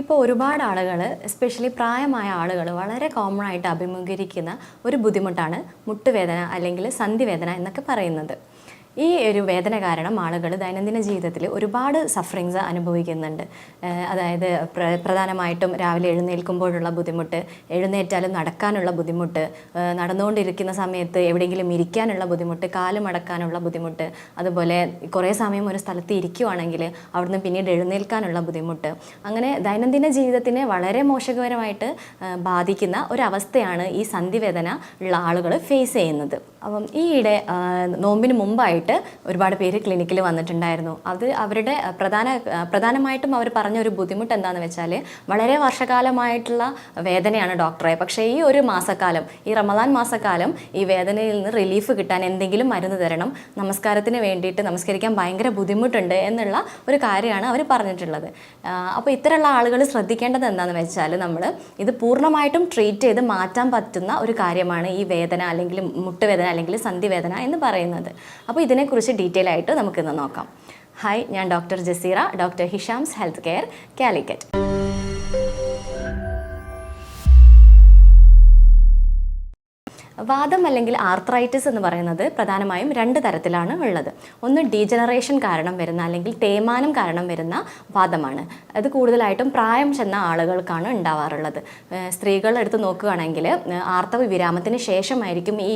ഇപ്പോൾ ഒരുപാട് ആളുകൾ എസ്പെഷ്യലി പ്രായമായ ആളുകൾ വളരെ കോമൺ ആയിട്ട് അഭിമുഖീകരിക്കുന്ന ഒരു ബുദ്ധിമുട്ടാണ് മുട്ടുവേദന അല്ലെങ്കിൽ സന്ധിവേദന എന്നൊക്കെ പറയുന്നത്. ഈ ഒരു വേദന കാരണം ആളുകൾ ദൈനംദിന ജീവിതത്തിൽ ഒരുപാട് സഫറിങ്സ് അനുഭവിക്കുന്നുണ്ട്. അതായത് പ്ര പ്രധാനമായിട്ടും രാവിലെ എഴുന്നേൽക്കുമ്പോഴുള്ള ബുദ്ധിമുട്ട് എഴുന്നേറ്റാലും നടക്കാനുള്ള ബുദ്ധിമുട്ട് നടന്നുകൊണ്ടിരിക്കുന്ന സമയത്ത് എവിടെയെങ്കിലും ഇരിക്കാനുള്ള ബുദ്ധിമുട്ട് കാൽ മടക്കാനുള്ള ബുദ്ധിമുട്ട് അതുപോലെ കുറേ സമയം ഒരു സ്ഥലത്ത് ഇരിക്കുവാണെങ്കിൽ അവിടുന്ന് പിന്നീട് എഴുന്നേൽക്കാനുള്ള ബുദ്ധിമുട്ട്. അങ്ങനെ ദൈനംദിന ജീവിതത്തിനെ വളരെ മോശകരമായിട്ട് ബാധിക്കുന്ന ഒരവസ്ഥയാണ് ഈ സന്ധിവേദന ഉള്ള ആളുകൾ ഫേസ് ചെയ്യുന്നത്. അപ്പം ഈയിടെ നോമ്പിന് മുമ്പായിട്ട് ഒരുപാട് പേര് ക്ലിനിക്കിൽ വന്നിട്ടുണ്ടായിരുന്നു. അത് അവരുടെ പ്രധാന പ്രധാനമായിട്ടും അവർ പറഞ്ഞ ഒരു ബുദ്ധിമുട്ട് എന്താണെന്ന് വെച്ചാൽ വളരെ വർഷകാലമായിട്ടുള്ള വേദനയാണ് ഡോക്ടറെ. പക്ഷേ ഈ ഒരു മാസക്കാലം ഈ റമദാൻ മാസക്കാലം ഈ വേദനയിൽ നിന്ന് റിലീഫ് കിട്ടാൻ എന്തെങ്കിലും മരുന്ന് തരണം നമസ്കാരത്തിന് വേണ്ടിയിട്ട് നമസ്കരിക്കാൻ ഭയങ്കര ബുദ്ധിമുട്ടുണ്ട് എന്നുള്ള ഒരു കാര്യമാണ് അവർ പറഞ്ഞിട്ടുള്ളത്. അപ്പോൾ ഇത്തരമുള്ള ആളുകൾ ശ്രദ്ധിക്കേണ്ടത് എന്താണെന്ന് വെച്ചാൽ നമ്മൾ ഇത് പൂർണമായിട്ടും ട്രീറ്റ് ചെയ്ത് മാറ്റാൻ പറ്റുന്ന ഒരു കാര്യമാണ് ഈ വേദന അല്ലെങ്കിൽ മുട്ടുവേദന അല്ലെങ്കിൽ സന്ധിവേദന എന്ന് പറയുന്നത്. അപ്പോൾ ഇതിനെക്കുറിച്ച് ഡീറ്റെയിൽ ആയിട്ട് നമുക്കിന്ന് നോക്കാം. ഹായ് ഞാൻ doctor Jaseera doctor Hisham's health care Calicut വാദം അല്ലെങ്കിൽ ആർത്രൈറ്റിസ് എന്ന് പറയുന്നത് പ്രധാനമായും രണ്ട് തരത്തിലാണ് ഉള്ളത്. ഒന്ന് ഡീജനറേഷൻ കാരണം വരുന്ന അല്ലെങ്കിൽ തേയ്മാനം കാരണം വരുന്ന വാദമാണ്. അത് കൂടുതലായിട്ടും പ്രായം ചെന്ന ആളുകൾക്കാണ് ഉണ്ടാവാറുള്ളത്. സ്ത്രീകൾ എടുത്ത് നോക്കുകയാണെങ്കിൽ ആർത്തവ വിരാമത്തിന് ശേഷമായിരിക്കും ഈ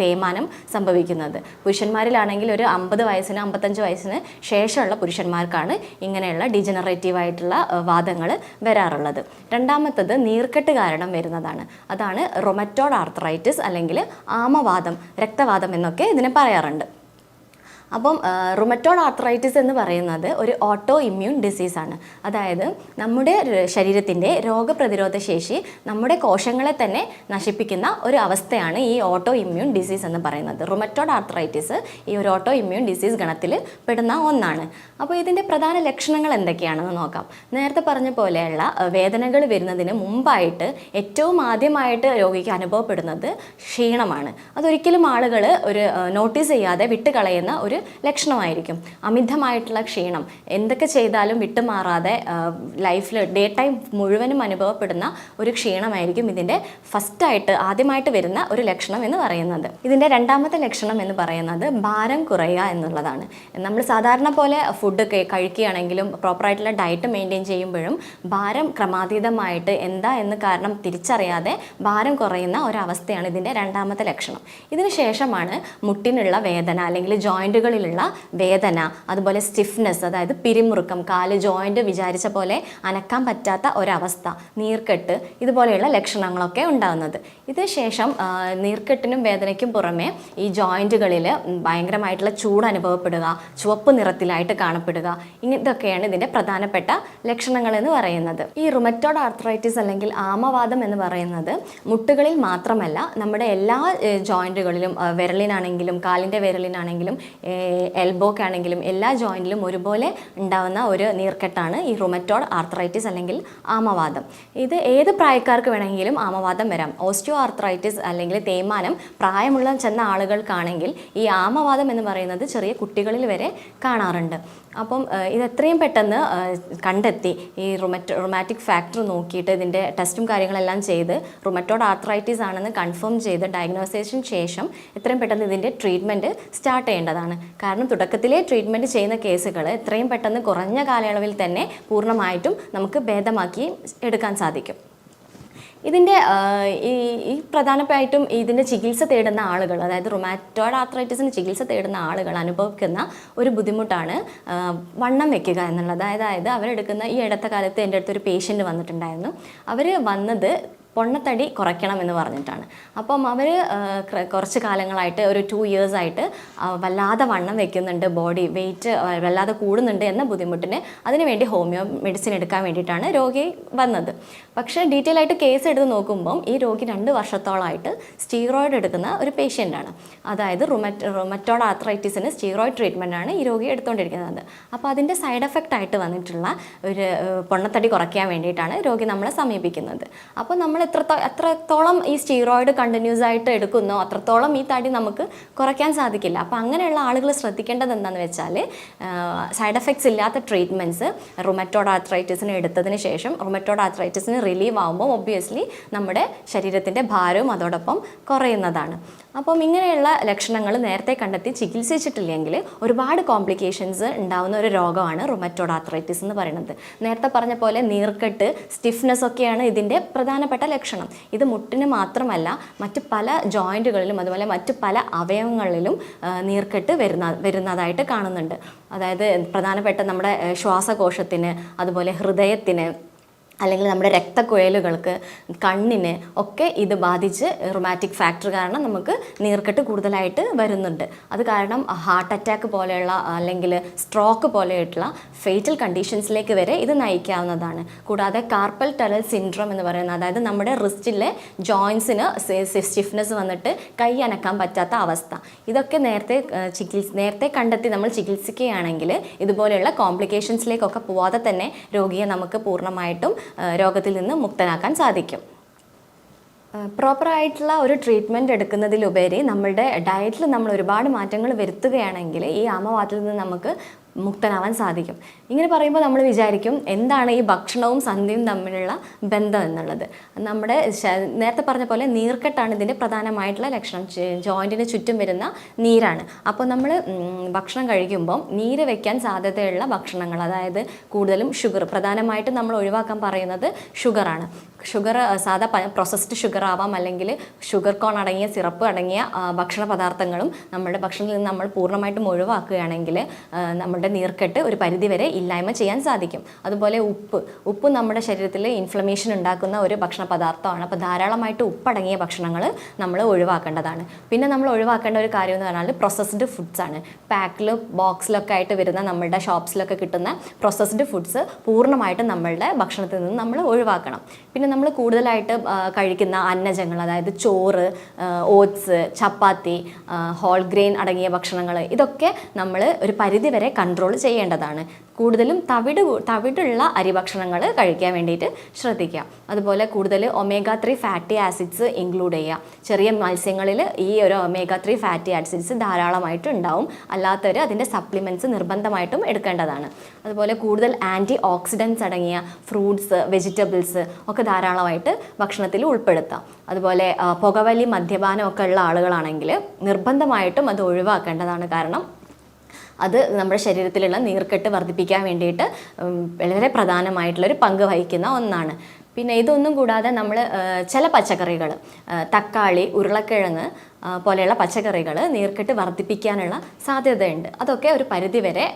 തേയ്മാനം സംഭവിക്കുന്നത്. പുരുഷന്മാരിലാണെങ്കിൽ ഒരു അമ്പത് വയസ്സിന് അമ്പത്തഞ്ച് വയസ്സിന് ശേഷമുള്ള പുരുഷന്മാർക്കാണ് ഇങ്ങനെയുള്ള ഡീജനറേറ്റീവ് ആയിട്ടുള്ള വാദങ്ങൾ വരാറുള്ളത്. രണ്ടാമത്തത് നീർക്കെട്ട് കാരണം വരുന്നതാണ്. അതാണ് റൊമറ്റോഡ് ആർത്രൈറ്റിസ് അല്ലെങ്കിൽ ആമവാദം രക്തവാദം എന്നൊക്കെ ഇതിനെ പറയാറുണ്ട്. അപ്പം റുമറ്റോഡ് ആർത്രൈറ്റിസ് എന്ന് പറയുന്നത് ഒരു ഓട്ടോ ഇമ്മ്യൂൺ ഡിസീസാണ് അതായത് നമ്മുടെ ശരീരത്തിന്റെ രോഗപ്രതിരോധ ശേഷി നമ്മുടെ കോശങ്ങളെ തന്നെ നശിപ്പിക്കുന്ന ഒരു അവസ്ഥയാണ് ഈ ഓട്ടോ ഇമ്മ്യൂൺ ഡിസീസ് എന്ന് പറയുന്നത്. റുമറ്റോഡ് ആർത്രൈറ്റിസ് ഈ ഒരു ഓട്ടോ ഇമ്മ്യൂൺ ഡിസീസ് ഗണത്തിൽ പെടുന്ന ഒന്നാണ്. അപ്പോൾ ഇതിന്റെ പ്രധാന ലക്ഷണങ്ങൾ എന്തൊക്കെയാണെന്ന് നോക്കാം. നേരത്തെ പറഞ്ഞ പോലെയുള്ള വേദനകൾ വരുന്നതിന് മുമ്പായിട്ട് ഏറ്റവും ആദ്യമായിട്ട് രോഗിക്ക് അനുഭവപ്പെടുന്നത് ക്ഷീണമാണ്. അതൊരിക്കലും ആളുകൾ ഒരു നോട്ടീസ് ചെയ്യാതെ വിട്ടുകളയുന്ന ഒരു ലക്ഷണമായിരിക്കും. അമിതമായിട്ടുള്ള ക്ഷീണം. എന്തൊക്കെ ചെയ്താലും വിട്ടുമാറാതെ ലൈഫിൽ ഡേ ടൈം മുഴുവനും അനുഭവപ്പെടുന്ന ഒരു ക്ഷീണമായിരിക്കും ഇതിന്റെ ഫസ്റ്റായിട്ട് ആദ്യമായിട്ട് വരുന്ന ഒരു ലക്ഷണം എന്ന് പറയുന്നത്. ഇതിന്റെ രണ്ടാമത്തെ ലക്ഷണം എന്ന് പറയുന്നത് ഭാരം കുറയുക എന്നുള്ളതാണ്. നമ്മൾ സാധാരണ പോലെ ഫുഡ് കഴിക്കുകയാണെങ്കിലും പ്രോപ്പറായിട്ടുള്ള ഡയറ്റ് മെയിന്റെയിൻ ചെയ്യുമ്പോഴും ഭാരം ക്രമാതീതമായിട്ട് എന്താ എന്ന് കാരണം തിരിച്ചറിയാതെ ഭാരം കുറയുന്ന ഒരവസ്ഥയാണ് ഇതിന്റെ രണ്ടാമത്തെ ലക്ഷണം. ഇതിന് ശേഷമാണ് മുട്ടിനുള്ള വേദന അല്ലെങ്കിൽ ജോയിന്റുകളിലുള്ള വേദന അതുപോലെ സ്റ്റിഫ്നെസ് അതായത് പിരിമുറുക്കം കാൽ ജോയിന്റ് വിചാരിച്ച പോലെ അനക്കാൻ പറ്റാത്ത ഒരവസ്ഥ നീർക്കെട്ട് ഇതുപോലെയുള്ള ലക്ഷണങ്ങളൊക്കെ ഉണ്ടാകുന്നത്. ഇതിന് ശേഷം നീർക്കെട്ടിനും വേദനയ്ക്കും പുറമെ ഈ ജോയിന്റുകളിൽ ഭയങ്കരമായിട്ടുള്ള ചൂട് അനുഭവപ്പെടുക ചുവപ്പ് നിറത്തിലായിട്ട് കാണപ്പെടുക ഇതൊക്കെയാണ് ഇതിന്റെ പ്രധാനപ്പെട്ട ലക്ഷണങ്ങൾ എന്ന് പറയുന്നത്. ഈ റുമറ്റോഡ് ആർത്രൈറ്റിസ് അല്ലെങ്കിൽ ആമവാദം എന്ന് പറയുന്നത് മുട്ടുകളിൽ മാത്രമല്ല നമ്മുടെ എല്ലാ ജോയിന്റുകളിലും വിരലിനാണെങ്കിലും കാലിന്റെ വിരലിനാണെങ്കിലും എൽബോക്കാണെങ്കിലും എല്ലാ ജോയിന്റിലും ഒരുപോലെ ഉണ്ടാവുന്ന ഒരു നീർക്കെട്ടാണ് ഈ റുമറ്റോഡ് ആർത്രൈറ്റിസ് അല്ലെങ്കിൽ ആമവാദം. ഇത് ഏത് പ്രായക്കാർക്ക് വേണമെങ്കിലും ആമവാദം വരാം. ഓസ്റ്റിയോ ആർത്രൈറ്റിസ് അല്ലെങ്കിൽ തേയ്മാനം പ്രായമുള്ള ചെന്ന ആളുകൾക്കാണെങ്കിൽ ഈ ആമവാദം എന്ന് പറയുന്നത് ചെറിയ കുട്ടികളിൽ വരെ കാണാറുണ്ട്. അപ്പം ഇത് എത്രയും പെട്ടെന്ന് കണ്ടെത്തി. ഈ റുമറ്റ് റൊമാറ്റിക് ഫാക്ടർ നോക്കിയിട്ട് ഇതിന്റെ ടെസ്റ്റും കാര്യങ്ങളെല്ലാം ചെയ്ത് റുമറ്റോഡ് ആർത്രൈറ്റീസ് ആണെന്ന് കൺഫേം ചെയ്ത് ഡയഗ്നോസേഷൻ ശേഷം എത്രയും പെട്ടെന്ന് ഇതിന്റെ ട്രീറ്റ്മെന്റ് സ്റ്റാർട്ട് ചെയ്യേണ്ടതാണ്. കാരണം തുടക്കത്തിലെ ട്രീറ്റ്മെന്റ് ചെയ്യുന്ന കേസുകൾ എത്രയും പെട്ടെന്ന് കുറഞ്ഞ കാലയളവിൽ തന്നെ പൂർണമായിട്ടും നമുക്ക് ഭേദമാക്കി എടുക്കാൻ സാധിക്കും. ഇതിന്റെ ഈ പ്രധാനമായിട്ടും ഇതിന്റെ ചികിത്സ തേടുന്ന ആളുകൾ അതായത് റൊമാറ്റോയിഡ് ആർത്രൈറ്റിസിന് ചികിത്സ തേടുന്ന ആളുകൾ അനുഭവിക്കുന്ന ഒരു ബുദ്ധിമുട്ടാണ് വണ്ണം വെക്കുക എന്നുള്ളത്. അതായത് അവരെടുക്കുന്ന ഈ ഇടത്ത കാലത്ത് എന്റെ അടുത്തൊരു പേഷ്യന്റ് വന്നിട്ടുണ്ടായിരുന്നു. അവർ വന്നത് പൊണ്ണത്തടി കുറയ്ക്കണം എന്ന് പറഞ്ഞിട്ടാണ്. അപ്പം അവർ കുറച്ച് കാലങ്ങളായിട്ട് ഒരു ടു ഇയേഴ്സായിട്ട് വല്ലാതെ വണ്ണം വെക്കുന്നുണ്ട് ബോഡി വെയിറ്റ് വല്ലാതെ കൂടുന്നുണ്ട് എന്ന ബുദ്ധിമുട്ടിന് അതിനുവേണ്ടി ഹോമിയോ മെഡിസിൻ എടുക്കാൻ വേണ്ടിയിട്ടാണ് രോഗി വന്നത്. പക്ഷേ ഡീറ്റെയിൽ ആയിട്ട് കേസ് എടുത്ത് നോക്കുമ്പം ഈ രോഗി രണ്ട് വർഷത്തോളമായിട്ട് സ്റ്റീറോയിഡ് എടുക്കുന്ന ഒരു പേഷ്യന്റാണ് അതായത് റുമറ്റ് റുമറ്റോഡ് ആർത്രൈറ്റിസിന് സ്റ്റീറോയിഡ് ട്രീറ്റ്മെന്റ് ആണ് ഈ രോഗി എടുത്തുകൊണ്ടിരിക്കുന്നത് അപ്പോൾ അതിന്റെ സൈഡ് എഫക്റ്റ് ആയിട്ട് വന്നിട്ടുള്ള ഒരു പൊണ്ണത്തടി കുറയ്ക്കാൻ വേണ്ടിയിട്ടാണ് രോഗി നമ്മളെ സമീപിക്കുന്നത്. അപ്പോൾ നമ്മൾ എത്രത്തോ എത്രത്തോളം ഈ സ്റ്റീറോയിഡ് കണ്ടിന്യൂസ് ആയിട്ട് എടുക്കുന്നോ അത്രത്തോളം ഈ തടി നമുക്ക് കുറയ്ക്കാൻ സാധിക്കില്ല. അപ്പോൾ അങ്ങനെയുള്ള ആളുകൾ ശ്രദ്ധിക്കേണ്ടത് എന്താണെന്ന് വെച്ചാൽ സൈഡ് എഫക്ട്സ് ഇല്ലാത്ത ട്രീറ്റ്മെന്റ്സ് റുമറ്റോഡ് ആർത്രൈറ്റിസിന് എടുത്തതിന് ശേഷം റുമറ്റോഡ് ആർത്രൈറ്റിസിന് റിലീവ് ആകുമ്പോൾ ഒബ്വിയസ്ലി നമ്മുടെ ശരീരത്തിന്റെ ഭാരവും അതോടൊപ്പം കുറയുന്നതാണ്. അപ്പം ഇങ്ങനെയുള്ള ലക്ഷണങ്ങൾ നേരത്തെ കണ്ടെത്തി ചികിത്സിച്ചിട്ടില്ലെങ്കിൽ ഒരുപാട് കോംപ്ലിക്കേഷൻസ് ഉണ്ടാവുന്ന ഒരു രോഗമാണ് റൊമാറ്റോഡ് ആർത്രൈറ്റിസ് എന്ന് പറയുന്നത്. നേരത്തെ പറഞ്ഞ പോലെ നീർക്കെട്ട് സ്റ്റിഫ്നെസ് ഒക്കെയാണ് ഇതിന്റെ പ്രധാനപ്പെട്ട ലക്ഷണം. ഇത് മുട്ടിന് മാത്രമല്ല മറ്റ് പല ജോയിന്റുകളിലും അതുപോലെ മറ്റ് പല അവയവങ്ങളിലും നീർക്കെട്ട് വരുന്ന വരുന്നതായിട്ട് കാണുന്നുണ്ട്. അതായത് പ്രധാനപ്പെട്ട നമ്മുടെ ശ്വാസകോശത്തിന് അതുപോലെ ഹൃദയത്തിന് അല്ലെങ്കിൽ നമ്മുടെ രക്തക്കുഴലുകൾക്ക് കണ്ണിന് ഒക്കെ ഇത് ബാധിച്ച് റൊമാറ്റിക് ഫാക്ടർ കാരണം നമുക്ക് നീർക്കെട്ട് കൂടുതലായിട്ട് വരുന്നുണ്ട്. അത് കാരണം ഹാർട്ട് അറ്റാക്ക് പോലെയുള്ള അല്ലെങ്കിൽ സ്ട്രോക്ക് പോലെയുള്ള ഫേറ്റൽ കണ്ടീഷൻസിലേക്ക് വരെ ഇത് നയിക്കാവുന്നതാണ്. കൂടാതെ കാർപ്പൽ ടണൽ സിൻഡ്രോം എന്ന് പറയുന്നത് അതായത് നമ്മുടെ റിസ്റ്റിലെ ജോയിൻസിന് സ്റ്റിഫ്നെസ് വന്നിട്ട് കൈ അനക്കാൻ പറ്റാത്ത അവസ്ഥ. ഇതൊക്കെ നേരത്തെ ചികിത്സ നേരത്തെ കണ്ടെത്തി നമ്മൾ ചികിത്സിക്കുകയാണെങ്കിൽ ഇതുപോലെയുള്ള കോംപ്ലിക്കേഷൻസിലേക്കൊക്കെ പോവാതെ തന്നെ രോഗിയെ നമുക്ക് പൂർണമായിട്ടും രോഗത്തിൽ നിന്ന് മുക്തനാക്കാൻ സാധിക്കും. പ്രോപ്പറായിട്ടുള്ള ഒരു ട്രീറ്റ്മെന്റ് എടുക്കുന്നതിലുപരി നമ്മളുടെ ഡയറ്റിൽ നമ്മൾ ഒരുപാട് മാറ്റങ്ങൾ വരുത്തുകയാണെങ്കിൽ ഈ ആമവാത്തിൽ നിന്ന് നമുക്ക് മുക്തനാവാൻ സാധിക്കും. ഇങ്ങനെ പറയുമ്പോൾ നമ്മൾ വിചാരിക്കും എന്താണ് ഈ ഭക്ഷണവും സന്ധ്യയും തമ്മിലുള്ള ബന്ധം എന്നുള്ളത്. നമ്മുടെ നേരത്തെ പറഞ്ഞ പോലെ നീർക്കെട്ടാണ് ഇതിന്റെ പ്രധാനമായിട്ടുള്ള ലക്ഷണം. ജോയിന്റിന് ചുറ്റും വരുന്ന നീരാണ്. അപ്പോൾ നമ്മൾ ഭക്ഷണം കഴിക്കുമ്പം നീര് വയ്ക്കാൻ സാധ്യതയുള്ള ഭക്ഷണങ്ങൾ അതായത് കൂടുതലും ഷുഗർ പ്രധാനമായിട്ടും നമ്മൾ ഒഴിവാക്കാൻ പറയുന്നത് ഷുഗറാണ്. ഷുഗർ സാധാ പ്രോസസ്ഡ് ഷുഗർ ആവാം അല്ലെങ്കിൽ ഷുഗർ കോൺ അടങ്ങിയ സിറപ്പ് അടങ്ങിയ ഭക്ഷണ പദാർത്ഥങ്ങളും നമ്മുടെ ഭക്ഷണത്തിൽ നിന്ന് നമ്മൾ പൂർണമായിട്ടും ഒഴിവാക്കുകയാണെങ്കിൽ നമ്മുടെ നീർക്കെട്ട് ഒരു പരിധിവരെ ഇല്ലായ്മ ചെയ്യാൻ സാധിക്കും. അതുപോലെ ഉപ്പ് ഉപ്പ് നമ്മുടെ ശരീരത്തിൽ ഇൻഫ്ലമേഷൻ ഉണ്ടാക്കുന്ന ഒരു ഭക്ഷണ പദാർത്ഥമാണ്. അപ്പോൾ ധാരാളമായിട്ട് ഉപ്പടങ്ങിയ ഭക്ഷണങ്ങൾ നമ്മൾ ഒഴിവാക്കേണ്ടതാണ്. പിന്നെ നമ്മൾ ഒഴിവാക്കേണ്ട ഒരു കാര്യം എന്ന് പറഞ്ഞാൽ പ്രോസസ്ഡ് ഫുഡ്സ് ആണ്. പാക്കിൽ ബോക്സിലൊക്കെ ആയിട്ട് വരുന്ന നമ്മുടെ ഷോപ്സിലൊക്കെ കിട്ടുന്ന പ്രോസസ്ഡ് ഫുഡ്സ് പൂർണമായിട്ടും നമ്മളുടെ ഭക്ഷണത്തിൽ നിന്ന് നമ്മൾ ഒഴിവാക്കണം. പിന്നെ നമ്മൾ കൂടുതലായിട്ട് കഴിക്കുന്ന അന്നജങ്ങൾ അതായത് ചോറ് ഓട്സ് ചപ്പാത്തി ഹോൾ ഗ്രെയിൻ അടങ്ങിയ ഭക്ഷണങ്ങൾ ഇതൊക്കെ നമ്മൾ ഒരു പരിധി വരെ കൺട്രോൾ ചെയ്യേണ്ടതാണ്. കൂടുതലും തവിട് തവിടുള്ള അരിഭക്ഷണങ്ങൾ കഴിക്കാൻ വേണ്ടിയിട്ട് ശ്രദ്ധിക്കുക. അതുപോലെ കൂടുതൽ omega three fatty acids include ചെയ്യുക. ചെറിയ മത്സ്യങ്ങളിൽ ഈ ഒരു ഒമേഗ ത്രീ ഫാറ്റി ആസിഡ്സ് ധാരാളമായിട്ട് ഉണ്ടാവും. അല്ലാത്തവർ അതിന്റെ സപ്ലിമെന്റ്സ് നിർബന്ധമായിട്ടും എടുക്കേണ്ടതാണ്. അതുപോലെ കൂടുതൽ ആന്റി ഓക്സിഡൻസ് അടങ്ങിയ ഫ്രൂട്ട്സ് വെജിറ്റബിൾസ് ഒക്കെ ധാരാളമായിട്ട് ഭക്ഷണത്തിൽ ഉൾപ്പെടുത്താം. അതുപോലെ പുകവലി മദ്യപാനം ഒക്കെ ഉള്ള ആളുകളാണെങ്കിൽ നിർബന്ധമായിട്ടും അത് ഒഴിവാക്കേണ്ടതാണ്. കാരണം അത് നമ്മുടെ ശരീരത്തിലുള്ള നീർക്കെട്ട് വർദ്ധിപ്പിക്കാൻ വേണ്ടിയിട്ട് വളരെ പ്രധാനമായിട്ടുള്ളൊരു പങ്ക് വഹിക്കുന്ന ഒന്നാണ്. പിന്നെ ഇതൊന്നും കൂടാതെ നമ്മൾ ചില പച്ചക്കറികൾ തക്കാളി ഉരുളക്കിഴങ്ങ് പോലെയുള്ള പച്ചക്കറികൾ നീർക്കെട്ട് വർദ്ധിപ്പിക്കാനുള്ള സാധ്യതയുണ്ട്. അതൊക്കെ ഒരു പരിധിവരെ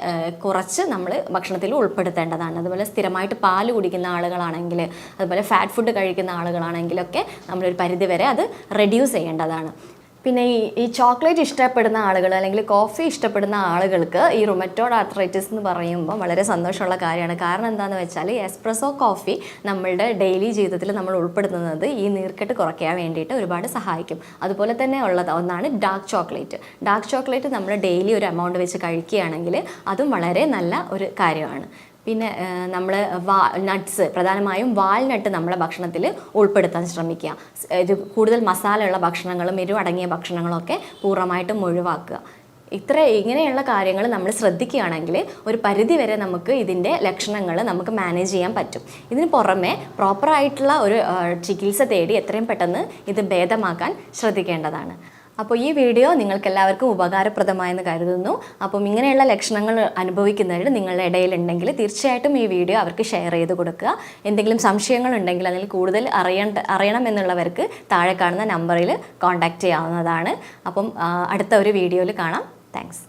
കുറച്ച് നമ്മൾ ഭക്ഷണത്തിൽ ഉൾപ്പെടുത്തേണ്ടതാണ്. അതുപോലെ സ്ഥിരമായിട്ട് പാൽ കുടിക്കുന്ന ആളുകളാണെങ്കിൽ അതുപോലെ ഫാറ്റ് ഫുഡ് കഴിക്കുന്ന ആളുകളാണെങ്കിലൊക്കെ നമ്മളൊരു പരിധിവരെ അത് റെഡ്യൂസ് ചെയ്യേണ്ടതാണ്. പിന്നെ ഈ ഈ ചോക്ലേറ്റ് ഇഷ്ടപ്പെടുന്ന ആളുകൾ അല്ലെങ്കിൽ കോഫി ഇഷ്ടപ്പെടുന്ന ആളുകൾക്ക് ഈ റുമറ്റോഡ് ആർത്രൈറ്റിസ് എന്ന് പറയുമ്പോൾ വളരെ സന്തോഷമുള്ള കാര്യമാണ്. കാരണം എന്താണെന്ന് വെച്ചാൽ എസ്പ്രസോ കോഫി നമ്മളുടെ ഡെയിലി ജീവിതത്തിൽ നമ്മൾ ഉൾപ്പെടുത്തുന്നത് ഈ നീർക്കെട്ട് കുറയ്ക്കാൻ വേണ്ടിയിട്ട് ഒരുപാട് സഹായിക്കും. അതുപോലെ തന്നെ ഉള്ളത് ഒന്നാണ് ഡാർക്ക് ചോക്ലേറ്റ് ഡാർക്ക് ചോക്ലേറ്റ് നമ്മൾ ഡെയിലി ഒരു എമൗണ്ട് വെച്ച് കഴിക്കുകയാണെങ്കിൽ അതും വളരെ നല്ല ഒരു കാര്യമാണ്. പിന്നെ നമ്മൾ വാ നട്ട്സ് പ്രധാനമായും വാൽനട്ട് നമ്മുടെ ഭക്ഷണത്തിൽ ഉൾപ്പെടുത്താൻ ശ്രമിക്കുക. ഇത് കൂടുതൽ മസാലയുള്ള ഭക്ഷണങ്ങളും എരിവ് അടങ്ങിയ ഭക്ഷണങ്ങളൊക്കെ പൂർണമായിട്ടും ഒഴിവാക്കുക. ഇത്ര ഇങ്ങനെയുള്ള കാര്യങ്ങൾ നമ്മൾ ശ്രദ്ധിക്കുകയാണെങ്കിൽ ഒരു പരിധി വരെ നമുക്ക് ഇതിന്റെ ലക്ഷണങ്ങൾ നമുക്ക് മാനേജ് ചെയ്യാൻ പറ്റും. ഇതിന് പുറമെ പ്രോപ്പറായിട്ടുള്ള ഒരു ചികിത്സ തേടി എത്രയും പെട്ടെന്ന് ഇത് ഭേദമാക്കാൻ ശ്രദ്ധിക്കേണ്ടതാണ്. അപ്പോൾ ഈ വീഡിയോ നിങ്ങൾക്ക് എല്ലാവർക്കും ഉപകാരപ്രദമായെന്ന് കരുതുന്നു. അപ്പം ഇങ്ങനെയുള്ള ലക്ഷണങ്ങൾ അനുഭവിക്കുന്നവർ നിങ്ങളുടെ ഇടയിലുണ്ടെങ്കിൽ തീർച്ചയായിട്ടും ഈ വീഡിയോ അവർക്ക് ഷെയർ ചെയ്ത് കൊടുക്കുക. എന്തെങ്കിലും സംശയങ്ങളുണ്ടെങ്കിൽ അതിൽ കൂടുതൽ അറിയേണ്ട അറിയണമെന്നുള്ളവർക്ക് താഴെ കാണുന്ന നമ്പറിൽ കോൺടാക്റ്റ് ചെയ്യാവുന്നതാണ്. അപ്പം അടുത്ത ഒരു വീഡിയോയിൽ കാണാം. താങ്ക്സ്.